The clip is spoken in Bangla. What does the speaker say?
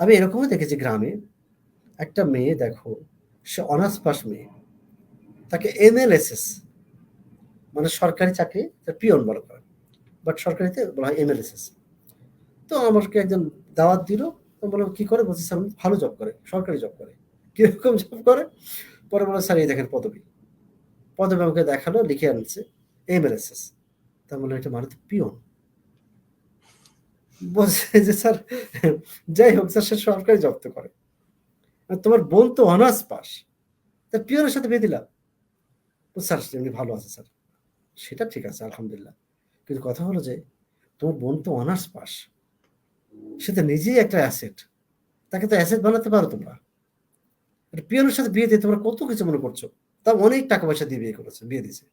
আমি এরকমও দেখেছি গ্রামে একটা মেয়ে, দেখো, সে অনার্স পাস মেয়ে। তাকে এমএলএসএস মানে সরকারি চাকরি পিয়ন বলা করে বাট সরকারিতে বলা হয় এমএলএসএস। তো আমাকে একজন দাওয়াত দিল। তো বললাম কি করে বলছি স্যার? ভালো জব করে, সরকারি জব করে। কীরকম জব করে? পরে বলে স্যার, এই দেখেন পদবী। পদবী আমাকে দেখাল, লিখে আনছে, এমএলএসএস। তা বললাম এটা মানে তো পিয়ন। বলছে যে, স্যার, যাই হোক, স্যার, সে সরকারি জব তো করে। তোমার বোন তো অনার্স পাস। তা পিয়নের সাথে বিয়ে দিলাম। স্যার এমনি ভালো আছে, স্যার। সেটা ঠিক আছে, আলহামদুলিল্লাহ। কিন্তু কথা হলো যে, তোমার বোন তো অনার্স পাস। সে তো নিজেই একটা অ্যাসেট তাকে তো অ্যাসেট বানাতে পারো তোমরা। পিয়নের সাথে বিয়ে দিয়ে তোমরা কত কিছু মনে করছ? তা অনেক টাকা পয়সা দিয়ে বিয়ে করেছে, বিয়ে দিয়েছে।